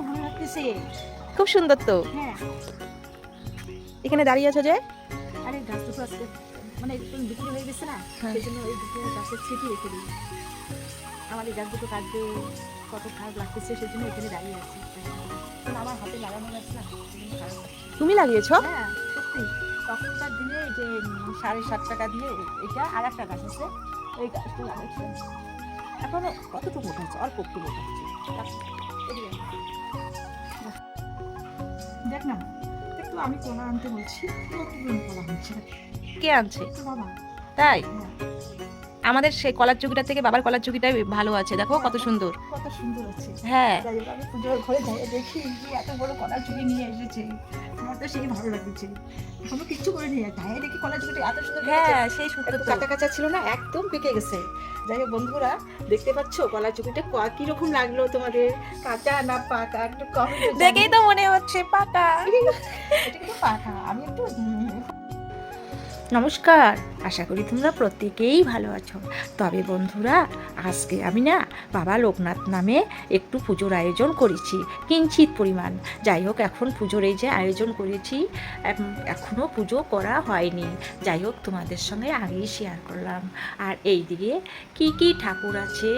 ভালো লাগতেছে খুব সুন্দর তো। হ্যাঁ এখানে দাঁড়িয়ে আছো যে? আরে গাছ দুটো আজকে মানে একটু বিক্রি হয়ে গেছে না হ্যাঁ। সেই জন্য ওই দুটো গাছের ছিটি রেখে দিই আমার এই গাছ দুটো কাটবে কত খারাপ লাগতেছে সেই জন্য এখানে দাঁড়িয়ে আছি আমার হাতে লাগানো গাছ না তুমি লাগিয়েছো? হ্যাঁ সত্যি। তখনকার দিনে যে সাড়ে সাত টাকা দিয়ে এটা আর একটা গাছ আছে, ওই গাছটা লাগাইছিলাম এখনও কতটুকু মোটা হচ্ছে অল্প একটু মোটা হচ্ছে। দেখ না একটু আমি কলা আনতে বলছি কলা কে আনছে? বাবা। তাই? হ্যাঁ। আমাদের সেই কলার চুকিটা থেকে বাবার কলার চুকিটাই ভালো আছে। দেখো কত সুন্দর। কত সুন্দর আছে। হ্যাঁ। আমি পুজোর ঘরে যাই দেখি যে এত বড় কলার চুড়ি নিয়ে এসেছে। আমার তো সেই ভালো লাগছে। কিচ্ছু করে নিয়ে যাই দেখি কলার চুড়িটা এত সুন্দর হ্যাঁ সেই সুন্দর কাঁচা কাঁচা ছিল না একদম পেকে গেছে। যাই হোক বন্ধুরা দেখতে পাচ্ছ? কলা চুপিটা কীরকম লাগল তোমাদের? কাঁচা না পাকা একটু কম দেখেই তো মনে হচ্ছে পাকা এটা কিন্তু পাকা আমি একটু নমস্কার, আশা করি তোমরা প্রত্যেকেই ভালো আছো। তবে বন্ধুরা, আজকে আমি না বাবা লোকনাথ নামে একটু পুজোর আয়োজন করেছি, কিঞ্চিত পরিমাণ। যাই হোক, এখন পুজোর এই যে আয়োজন করেছি এখনও পুজো করা হয়নি। যাই হোক, তোমাদের সঙ্গে আগেই শেয়ার করলাম। আর এই দিকে কি কি ঠাকুর আছে,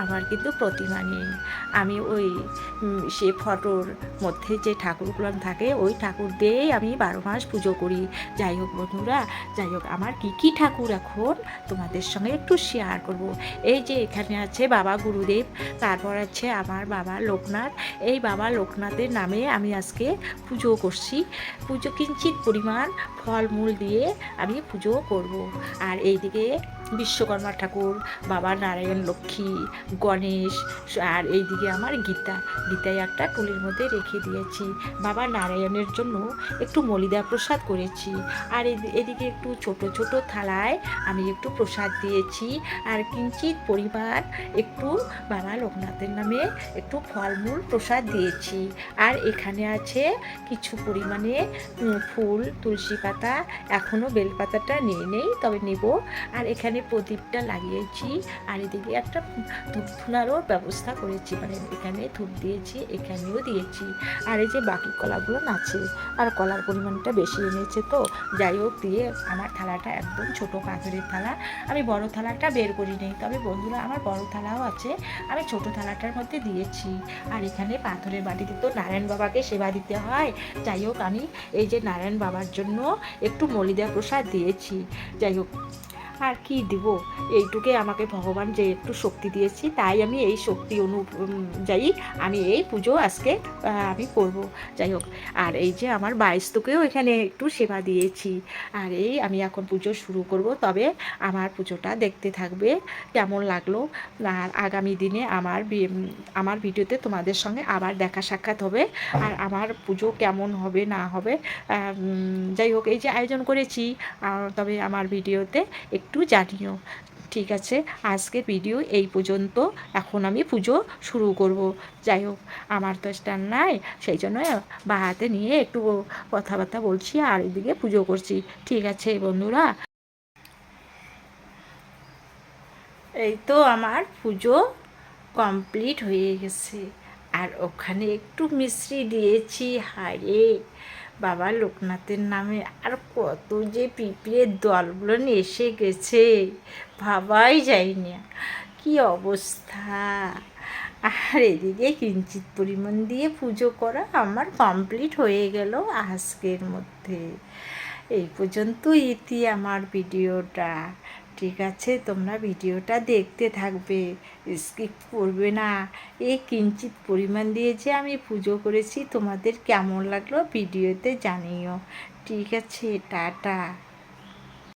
আমার কিন্তু প্রতিমা নেই। আমি ওই সে ফটোর মধ্যে যে ঠাকুরগুলো থাকে, ওই ঠাকুর দিয়েই আমি বারো মাস পুজো করি। যাই হোক, বন্ধুরা যাই হোক, আমার কী কী ঠাকুর এখন তোমাদের সঙ্গে একটু শেয়ার করব। এই যে এখানে আছে বাবা গুরুদেব, তারপর আছে আমার বাবা লোকনাথ। এই বাবা লোকনাথের নামে আমি আজকে পুজো করছি। পুজো কিঞ্চিত পরিমাণ ফলমূল দিয়ে আমি পুজো করব। আর এইদিকে বিশ্বকর্মা ঠাকুর বাবা নারায়ণ, লক্ষ্মী, গণেশ, আর এইদিকে আমার গীতা। গীতায় একটা টুলির মধ্যে রেখে দিয়েছি। বাবা নারায়ণের জন্য একটু মলিদা প্রসাদ করেছি। আর এদি- এদিকে একটু ছোট ছোট থালায় আমি একটু প্রসাদ দিয়েছি। আর কিঞ্চিত পরিমাণ একটু বাবা লোকনাথের নামে একটু ফলমূল প্রসাদ দিয়েছি। আর এখানে আছে কিছু পরিমাণে ফুল, তুলসী পাতা। এখনও বেলপাতাটা নিয়ে নেই, তবে নেব। আর এখানে প্রদীপটা লাগিয়েছি আর এদিকে একটা ধূপ ধুনারও ব্যবস্থা করেছি মানে এখানে ধূপ দিয়েছি, এখানেও দিয়েছি। আর এই যে বাকি কলাগুলো আছে আর কলার পরিমাণটা বেশি এনেছে তো, যাই হোক দিয়ে আমার থালাটা একদম ছোট পাথরের থালা। আমি বড় থালাটা বের করি নেই, তবে বন্ধুরা আমার বড় থালাও আছে, আমি ছোট থালাটার মধ্যে দিয়েছি। আর এখানে পাথরের বাটিতে তো নারায়ণ বাবাকে সেবা দিতে হয়, যাই হোক আমি এই যে নারায়ণ বাবার জন্য একটু মলিদা প্রসাদ দিয়েছি। যাই হোক আর কি দিব? এইটুকে আমাকে ভগবান যে একটু শক্তি দিয়েছি, তাই আমি এই শক্তি অনুযায়ী আমি এই পুজো আজকে আমি করব। যাই হোক, আর এই যে আমার বাইস্তকেও এখানে একটু সেবা দিয়েছি। আর এই আমি এখন পুজো শুরু করব। তবে আমার পুজোটা দেখতে থাকবে, কেমন লাগল? আর আগামী দিনে আমার আমার ভিডিওতে তোমাদের সঙ্গে আবার দেখা সাক্ষাৎ হবে। আর আমার পুজো কেমন হবে, না হবে যাই হোক, এই যে আয়োজন করেছি তবে আমার ভিডিওতে একটু জানিও। ঠিক আছে, আজকের ভিডিও এই পর্যন্ত। এখন আমি পুজো শুরু করব। যাই হোক, আমার তো স্ট্যান্ড নাই সেই জন্য বা হাতে নিয়ে একটু কথাবার্তা বলছি আর এদিকে পুজো করছি। ঠিক আছে বন্ধুরা? এই তো আমার পুজো কমপ্লিট হয়ে গেছে। আর ওখানে একটু মিশ্রি দিয়েছি হারে বাবা, লোকনাথের নামে আর কত যে পিঁপড়ের দলগুলো এসে গেছে, ভাবাই যায় না কি অবস্থা? আর এদিকে কিঞ্চিত পরিমাণ দিয়ে পুজো করা আমার কমপ্লিট হয়ে গেল আজকের মধ্যে। এই পর্যন্ত ইতি আমার ভিডিওটা। ঠিক আছে, তোমরা ভিডিওটা দেখতে থাকবে। স্কিপ করবে না। এ কিঞ্চিত পরিমাণ দিয়ে যে আমি পুজো করেছি, তোমাদের কেমন লাগল ভিডিওতে জানিও। ঠিক আছে, টাটা।